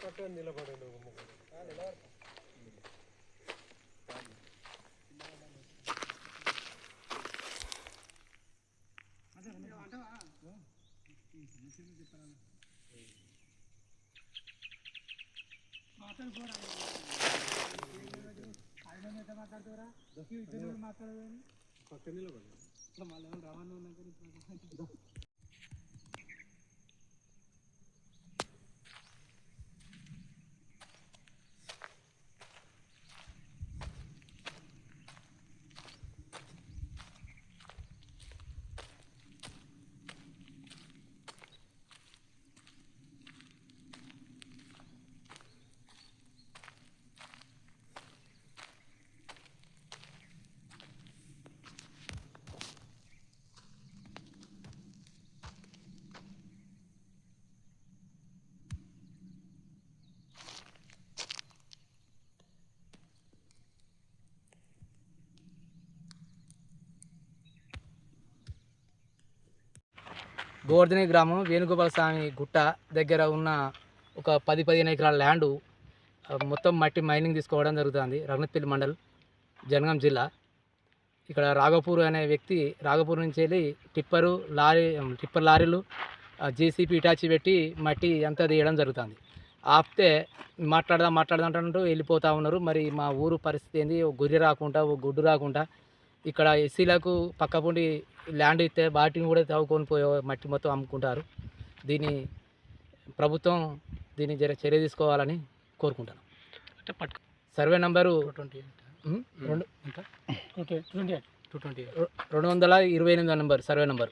అక్కడ నిలబడండి ఒక ముగ్గురు. మాట్లాడుతారా పక్కన నిలబడి. ఇప్పుడు మళ్ళీ రవాణా ఉన్నాక బోర్దిని గ్రామం వేణుగోపాల స్వామి గుట్ట దగ్గర ఉన్న ఒక పది పదిహేను ఎకరాల ల్యాండు మొత్తం మట్టి మైనింగ్ తీసుకోవడం జరుగుతుంది. రఘునత్పల్లి మండల్ జనగాం జిల్లా. ఇక్కడ రాఘపూర్ అనే వ్యక్తి రాఘపూర్ నుంచి వెళ్ళి టిప్పరు లారీ టిప్పర్ లారీలు జేసీపీ ఇటాచి పెట్టి మట్టి అంతా తీయడం జరుగుతుంది. ఆపితే మాట్లాడదాం మాట్లాడదాం అంటూ వెళ్ళిపోతూ ఉన్నారు. మరి మా ఊరు పరిస్థితి ఏంది? ఓ గొర్రె రాకుండా ఓ గుడ్డు రాకుండా. ఇక్కడ ఎస్సీలకు పక్కపుండి ల్యాండ్ ఇస్తే వాటిని కూడా తవ్వుకొని పోయే మట్టి మొత్తం అమ్ముకుంటారు. దీన్ని ప్రభుత్వం దీన్ని జర చర్య తీసుకోవాలని కోరుకుంటాను అంటే పట్టు సర్వే నంబరు రెండు వందల ఇరవై ఎనిమిదో నంబర్ సర్వే నంబర్.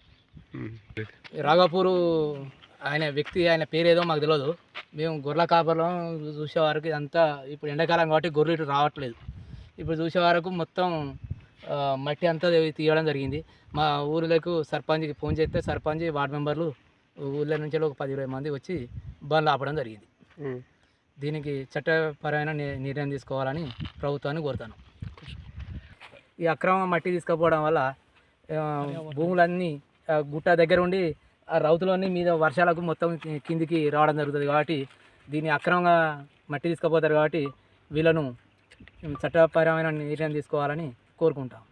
రాఘాపూరు ఆయన వ్యక్తి ఆయన పేరు ఏదో మాకు తెలియదు మేము గొర్రెల కాపర్లో చూసే వరకు ఇదంతా ఇప్పుడు ఎండాకాలం కాబట్టి గొర్రెలు ఇటు రావట్లేదు. ఇప్పుడు చూసే వరకు మొత్తం మట్టి అంతా తీయడం జరిగింది. మా ఊరిలోకి సర్పంచ్కి ఫోన్ చేస్తే సర్పంచ్ వార్డు మెంబర్లు ఊళ్ళో నుంచి ఒక పది ఇరవై మంది వచ్చి బండ్లు ఆపడం జరిగింది. దీనికి చట్టపరమైన నిర్ణయం తీసుకోవాలని ప్రభుత్వాన్ని కోరుతాను. ఈ అక్రమ మట్టి తీసుకుపోవడం వల్ల భూములన్నీ గుట్ట దగ్గర ఉండి ఆ రౌతులన్నీ మీద వర్షాలకు మొత్తం కిందికి రావడం జరుగుతుంది కాబట్టి దీన్ని అక్రమంగా మట్టి తీసుకుపోతారు కాబట్టి వీళ్ళను చట్టపరమైన నిర్ణయం తీసుకోవాలని కోరుకుంటాం.